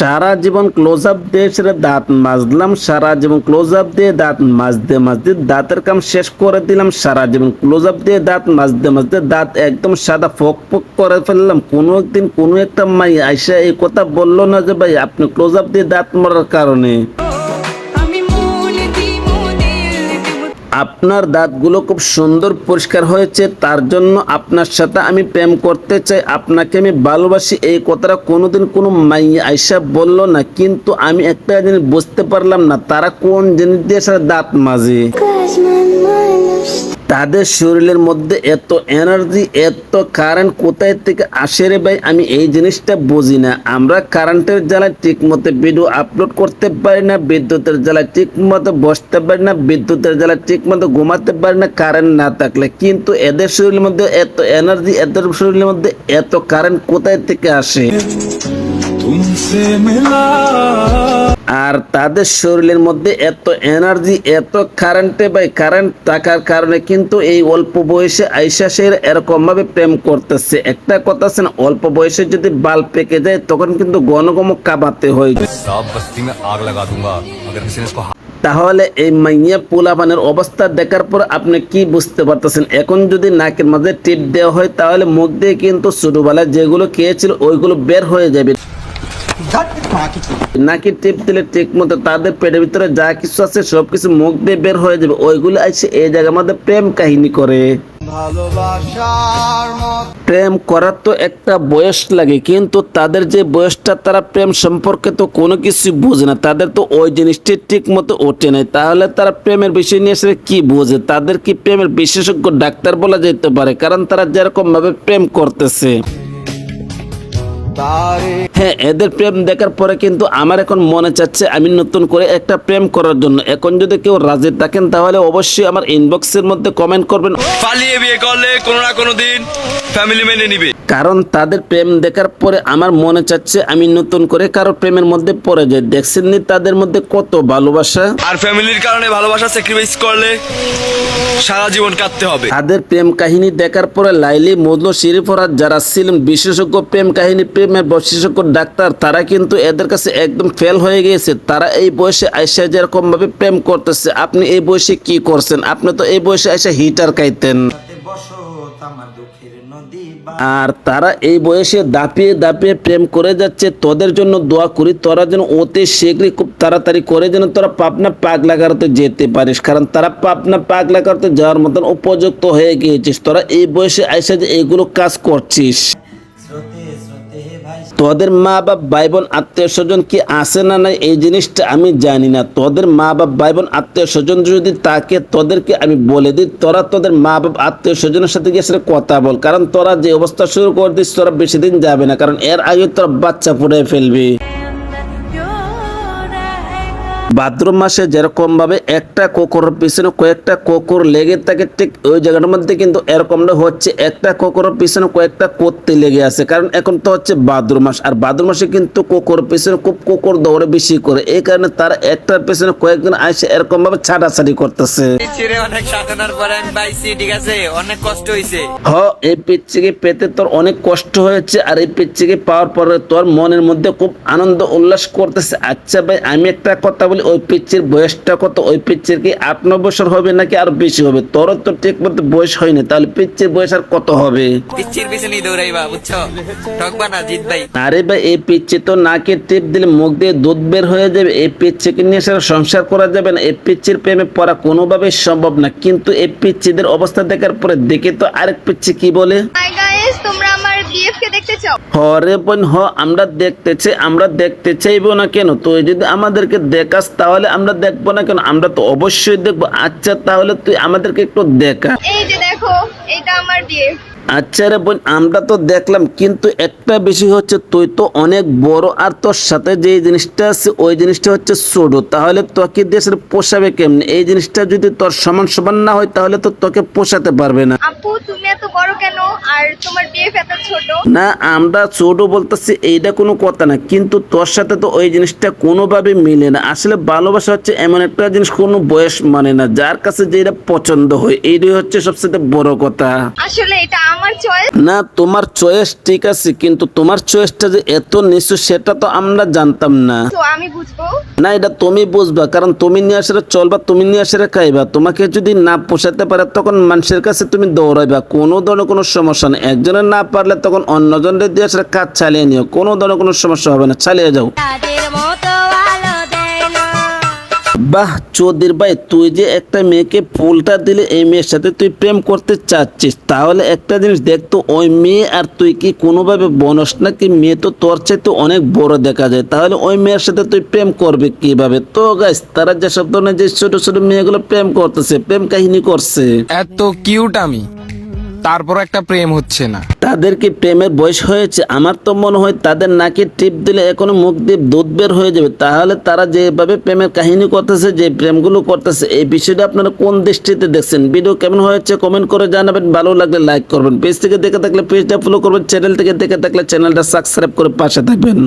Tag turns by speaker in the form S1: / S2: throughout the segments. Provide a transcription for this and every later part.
S1: সারা জীবন close up দিয়ে সেটা দাঁত মাজলাম, সারা জীবন ক্লোজ আপ দিয়ে দাঁত মাজতে মাজতে দাঁতের কাম শেষ করে দিলাম, সারা জীবন ক্লোজ আপ দিয়ে দাঁত মাজতে মাজতে দাঁত একদম সাদা ফক ফক করে ফেললাম। কোনো একদিন কোনো একটা মাই আইসা এই কথা বলল না যে, ভাই, আপনি ক্লোজ আপ দিয়ে দাঁত মারার কারণে। আপনার দাঁতগুলো খুব সুন্দর পরিষ্কার হয়েছে, তার জন্য আপনার সাথে আমি প্রেম করতে চাই। আপনাকে আমি ভালোবাসি, এই কথাটা কোনোদিন কোনো মাই আইসা বলল না, কিন্তু আমি একটা জিনিস বুঝতে পারলাম না, তারা কোন জিনিস দিয়ে সারা দাঁত মাজে? তাদের শরীরের মধ্যে এত এনার্জি এত কারেন্ট কোথায় থেকে আসে রে ভাই? আমি এই জিনিসটা বুঝি না। আমরা কারেন্টের জ্বালায় ঠিক মতো ভিডিও আপলোড করতে পারি না, বিদ্যুতের জ্বালায় ঠিক মতো বসতে পারি না, বিদ্যুতের জ্বালায় ঠিক মতো ঘুমাতে পারি না কারেন্ট না থাকলে। কিন্তু এদের শরীরের মধ্যে এত এনার্জি এদের শরীরের মধ্যে এত কারেন্ট কোথায় থেকে আসে? আর তাদের শরীরের মধ্যে এত এনার্জি এত কারেন্টে বাই কারেন্ট থাকার কারণে কিন্তু এই অল্প বয়সে আইসা সে এরকমভাবে প্রেম করতেছে। একটা কথা আছে না অল্প বয়সে যদি বাল পেকে যায় তখন কিন্তু গণগম কাবাতে হয়ে।
S2: যায়
S1: তাহলে এই মাইয়া পোলাপানের অবস্থা দেখার পর আপনি কি বুঝতে পারতেছেন? এখন যদি নাকের মাঝে টিপ দেওয়া হয় তাহলে মুখ দিয়ে কিন্তু ছোটবেলায় যেগুলো খেয়েছিল ওইগুলো বের হয়ে যাবে। নাকি টিপ দিলে ঠিক মতো তাদের পেটের ভিতরে যা কিছু আছে সবকিছু মুখ দিয়ে বের হয়ে যাবে। ওইগুলো এসে এই জায়গার মধ্যে প্রেম কাহিনী করে। প্রেম করার তো একটা বয়স লাগে কিন্তু তাদের যে বয়সটা তারা প্রেম সম্পর্কে তো কোনো কিছু বোঝে না। তাদের তো ওই জিনিসটি ঠিক মতো ওঠে নাই। তাহলে তারা প্রেমের বিষয় নিয়ে আসলে কি বোঝে? তাদের কি প্রেমের বিশেষজ্ঞ ডাক্তার বলা যেতে পারে? কারণ তারা যেরকম ভাবে প্রেম করতেছে। হ্যাঁ এদের প্রেম দেখার পরে কিন্তু আমার এখন মনে চাচ্ছে আমি নতুন করে একটা প্রেম করার জন্য। এখন যদি কেউ রাজি থাকেন তাহলে অবশ্যই আমার ইনবক্সের মধ্যে কমেন্ট করবেন।
S3: পালিয়ে বিয়ে করলে কোনো না কোনো দিন ফ্যামিলি মেনে নিবে।
S1: কারণ তাদের প্রেম দেখার পরে আমার মনে চাচ্ছে আমি নতুন করে কারও প্রেমের মধ্যে পড়ে যাই। দেখছেন নি তাদের মধ্যে কত ভালোবাসা?
S3: আর ফ্যামিলির কারণে ভালোবাসা স্যাক্রিফাইস করলে সারা জীবন কাটতে হবে।
S1: তাদের প্রেম কাহিনী দেখার পরে লাইলি মজনু শিরিফরাত যারা ছিলেন বিশেষজ্ঞ প্রেম কাহিনী প্রেমের বিশেষজ্ঞ ডাক্তার তারা কিন্তু এদের কাছে একদম ফেল হয়ে গিয়েছে। তারা এই বয়সে আইসা যেরকম ভাবে প্রেম করতেছে আপনি এই বয়সে কি করছেন? আপনি তো এই বয়সে আইসা হিটার খাইতেন। আর তারা এই বয়সে দাপিয়ে দাপিয়ে প্রেম করে যাচ্ছে, তোদের জন্য দোয়া করি, তোরা যেন অতি শীঘ্রই খুব তাড়াতাড়ি করে যেন তোরা পাপনা পাক লাগাতে যেতে পারিস। কারণ তারা পাপনা পাক লাগাতে যাওয়ার মতন উপযুক্ত হয়ে গিয়েছিস। তোরা এই বয়সে আইসা যে এইগুলো কাজ করছিস। তোদের মা বাপ ভাই বোন আত্মীয় স্বজন কি আছে না নাই এই জিনিসটা আমি জানি না। তোদের মা বাপ ভাই বোন আত্মীয় স্বজন যদি তাকে তোদেরকে আমি বলে দিই, তোরা তোদের মা বাপ আত্মীয় স্বজনের সাথে গিয়ে সেটা কথা বল। কারণ তোরা যে অবস্থা শুরু করে দিস, তোরা বেশি দিন যাবে না। কারণ এর আগে তোরা বাচ্চা পড়ে ফেলবি। ভাদ্র মাসে যেরকম ভাবে একটা কোকরের পিছনে কয়েকটা কোকর লেগে থাকে ঠিক ওই জায়গাটার মধ্যে কিন্তু এরকমটা হচ্ছে একটা কোকরের পিছনে কয়েকটা করতে লেগে আছে। কারণ এখন তো হচ্ছে ভাদ্র মাস আর ভাদ্র মাসে কিন্তু কোকর পিছনে খুব কোকর দৌড়ে বেশি করে। এই কারণে তারা একটার পিছনে কয়েকজন আসে এরকম ভাবে ছাটাছাটি করতেছে।
S4: অনেক সাধনার পরে আমি পাইছি ঠিক আছে? অনেক কষ্ট হয়েছে
S1: হ এই পিচ্ছিকে পেতে তোর অনেক কষ্ট হয়েছে আর এই পিচ্ছিকে পাওয়ার পরে তোর মনের মধ্যে খুব আনন্দ উল্লাস করতেছে। আচ্ছা ভাই আমি একটা কথা বলি ওই পিচ্ছির বয়সটা কত? ওই পিচ্ছির কি আট ন বছর হবে নাকি আর বেশি হবে? তোর তো ঠিক মতো বয়স হয়নি তাহলে পিচ্ছির বয়স আর কত হবে?
S4: পিচ্ছির পিছনে দৌড়াইবা বুঝছ? ঠকবা না জিত ভাই
S1: আরে ভাই এই পিচ্ছে তো নাকে টিপ দিলে মুখ দিয়ে দুধ বের হয়ে যাবে এই পিচ্ছিকে নিয়ে সারা সংসার করা যাবে না এই পিচ্ছির প্রেমে পড়া কোনোভাবেই সম্ভব না। কিন্তু এই পিচ্ছিদের অবস্থা দেখার পরে দেখে তো আরেক পিচ্ছি কি বলে?
S5: তোমরা দেখতে চাও?
S1: হরে বোন হ আমরা দেখতে চাই আমরা দেখতে চাইব না কেন? তুই যদি আমাদেরকে দেখাস তাহলে আমরা দেখব না কেন? আমরা তো অবশ্যই দেখব। আচ্ছা তাহলে তুই আমাদেরকে একটু দেখা।
S5: এই যে দেখো এটা আমার বিএফ
S1: আচ্ছা রে বোন আমরা তো দেখলাম কিন্তু একটা বিষয় হচ্ছে তুই তো অনেক বড় আর তোর সাথে যে জিনিসটা আছে ওই জিনিসটা হচ্ছে ছোট। তাহলে তোকে দেশের পোষাবে কেমনে? এই জিনিসটা যদি তোর সমান সমান না হয় তাহলে তো তোকে পোষাতে পারবে না।
S5: আপু তুমি এত বড় কেন? আর তোমার বিএফ এত ছোট?
S1: না আমরা ছোট বলতেছি এইটা কোনো কথা না। কিন্তু তোর সাথে তো ওই জিনিসটা কোনোভাবে মিলে না। আসলে ভালোবাসা হচ্ছে এমন একটা জিনিস কোনো বয়স মানে না। যার কাছে যেটা পছন্দ হয় এইটাই হচ্ছে সবচেয়ে বড় কথা।
S5: আসলে এটা আমার চয়েস
S1: না তোমার চয়েস ঠিক আছে কিন্তু তোমার চয়েসটা যে এত নিচু সেটা তো আমরা জানতাম না।
S5: তো আমি বুঝব।
S1: না এটা তুমি বুঝবা কারণ তুমি নিয়ে আসলে চলবা তুমি নিয়ে আসলে খাইবা। তোমাকে যদি না পোষাতে পারে তখন মানুষের কাছে তুমি দৌড়াইবা। কোনো ধরনের কোনো সমস্যা নেই। একজনের না পারলে তখন অন্যজনের দিয়ে আসলে কাজ চালিয়ে নিও। কোনো ধরনের কোনো সমস্যা হবে না। চালিয়ে যাও। বাহ, চৌধুরী ভাই, তুই যে একটা মেয়েকে ফুলটা দিলে এই মেয়ের সাথে তুই প্রেম করতে চাচ্ছিস, তাহলে একটা জিনিস দেখতো ওই মেয়ে আর তুই কি কোনোভাবে বনস না কি মেয়ে তো তোর চাইতে অনেক বড় দেখা যায়, তাহলে ওই মেয়ের সাথে তুই প্রেম করবে কীভাবে? তো গাইস তারা যেসব ধরনের যে ছোট ছোট মেয়েগুলো প্রেম করতেছে, প্রেম কাহিনী করছে।
S6: এত কিউট আমি। তারপর একটা প্রেম হচ্ছে না।
S1: তাদের কি প্রেমের বয়স হয়েছে? আমার তো মনে হয় তাদের নাকি টিপ দিলে এখনও মুখ দিয়ে দুধ বের হয়ে যাবে। তাহলে তারা যেভাবে প্রেমের কাহিনী করতেছে, যে প্রেমগুলো করতেছে, এই বিষয়টা আপনারা কোন দৃষ্টিতে দেখছেন? ভিডিও কেমন হয়েছে কমেন্ট করে জানাবেন। ভালো লাগলে লাইক করবেন। পেজ থেকে দেখে থাকলে পেজটা ফলো করবেন। চ্যানেল থেকে দেখে থাকলে চ্যানেলটা সাবস্ক্রাইব করে পাশে থাকবেন।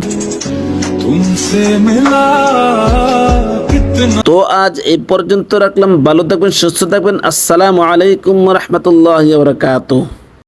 S1: তো আজ এই পর্যন্ত রাখলাম। ভালো থাকবেন সুস্থ থাকবেন। আসসালামু আলাইকুম রহমতুল্লাহ বরকাত